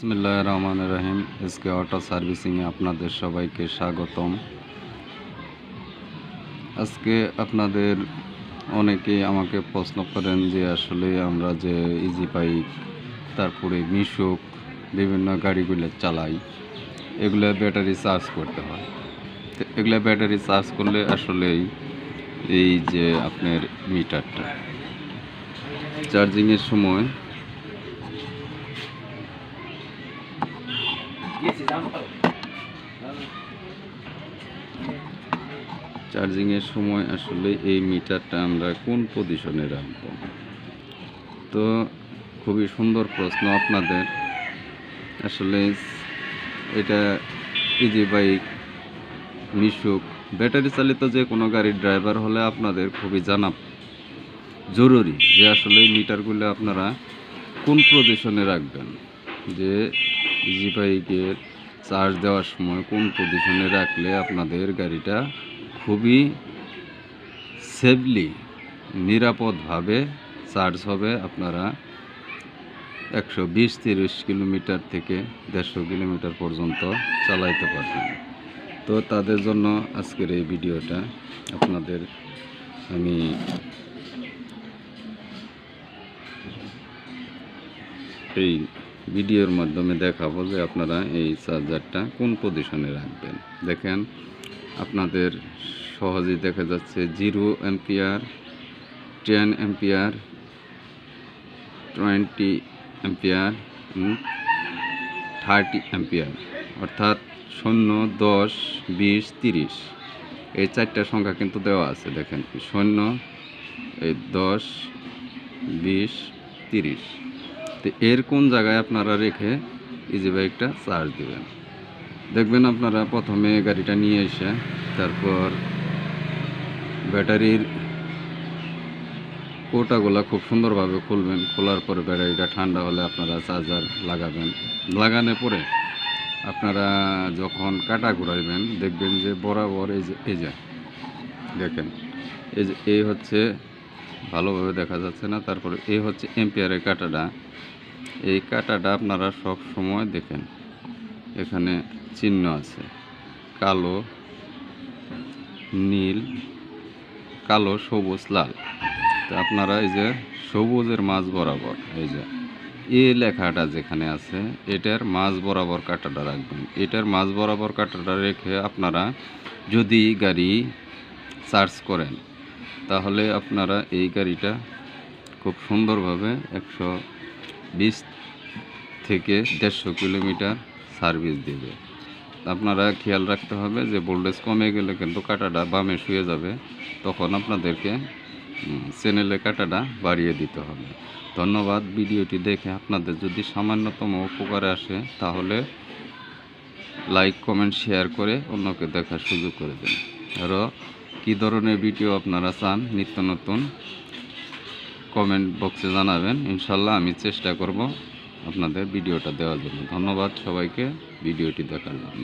বিসমুল্লাহ রহমান রহিম। এসকে অটো সার্ভিসিংয়ে আপনাদের সবাইকে স্বাগতম। আজকে আপনাদের অনেকেই আমাকে প্রশ্ন করেন যে আসলে আমরা যে ইজি বাইক তারপরে মিশুক বিভিন্ন গাড়িগুলো চালাই, এগুলো ব্যাটারি চার্জ করতে হয়। তো এগুলো ব্যাটারি চার্জ করলে আসলেই এই যে আপনার মিটারটা চার্জিংয়ের সময় চার্জিংয়ের সময় আসলে এই মিটারটা আমরা কোন পজিশনে রাখব? তো খুবই সুন্দর প্রশ্ন আপনাদের। আসলে এটা ইজি বাইক মিশুক। ব্যাটারি চালিত যে কোনো গাড়ির ড্রাইভার হলে আপনাদের খুবই জানা জরুরি যে আসলে মিটারগুলো আপনারা কোন পজিশনে রাখবেন। যে ইজি বাইকের চার্জ দেওয়ার সময় কোন পজিশনে রাখলে আপনাদের গাড়িটা খুবই সেফলি নিরাপদভাবে চার্জ হবে আপনারা একশো বিশ, তিরিশ কিলোমিটার থেকে দেড়শো কিলোমিটার পর্যন্ত চালাইতে পারবেন। তো তাদের জন্য আজকের এই ভিডিওটা আপনাদের আমি এই ভিডিওর মাধ্যমে দেখাবো যে আপনারা এই চার্জারটা কোন পজিশনে রাখবেন। দেখেন, আপনাদের সহজেই দেখা যাচ্ছে zero ampere ten ampere twenty ampere thirty ampere অর্থাৎ শূন্য, দশ, বিশ, তিরিশ। এই চারটা সংখ্যা কিন্তু দেওয়া আছে, দেখেন শূন্য, এই দশ, বিশ, তিরিশ। তো এর কোন জায়গায় আপনারা রেখে ইজি বাইকটা চার্জ দেবেন? দেখবেন আপনারা প্রথমে গাড়িটা নিয়ে এসে তারপর ব্যাটারির কোটাগুলো খুব সুন্দরভাবে খুলবেন, খোলার পরে ব্যাটারিটা ঠান্ডা হলে আপনারা চার্জার লাগাবেন। লাগানোর পরে আপনারা যখন কাটা ঘুরাইবেন, দেখবেন যে বরাবর এই যে এই যে, দেখেন, এই যে, এই হচ্ছে ভালোভাবে দেখা যাচ্ছে না। তারপরে এই হচ্ছে এম্পিয়ারের কাটাটা এই কাটাটা আপনারা সব সময় দেখেন। এখানে চিহ্ন আছে। কালো, নীল, কালো, সবুজ, লাল। তো আপনারা এই যে সবুজের মাঝ বরাবর, এই যে এ লেখাটা যেখানে আছে, এটার মাঝ বরাবর কাটাটা রাখবেন। এটার মাঝ বরাবর কাটাটা রেখে আপনারা যদি গাড়ি চার্জ করেন তাহলে আপনারা এই গাড়িটা খুব সুন্দরভাবে একশো বিশ থেকে দেড়শো কিলোমিটার সার্ভিস দেবে। আপনারা খেয়াল রাখতে হবে যে ভোল্টেজ কমে গেলে কিন্তু কাটাটা বামে শুয়ে যাবে। তখন আপনাদেরকে চ্যানেলে কাটাটা বাড়িয়ে দিতে হবে। ধন্যবাদ, ভিডিওটি দেখে আপনাদের যদি সামান্যতম উপকারে আসে, তাহলে লাইক, কমেন্ট, শেয়ার করে অন্যকে দেখার সুযোগ করে দেন। আরও কী ধরনের ভিডিও আপনারা চান? নিত্য নতুন? কমেন্ট বক্সে জানাবেন। ইনশাল্লাহ আমি চেষ্টা করব আপনাদের ভিডিওটা দেওয়ার জন্য। ধন্যবাদ সবাইকে। ভিডিওটি দেখার জন্য।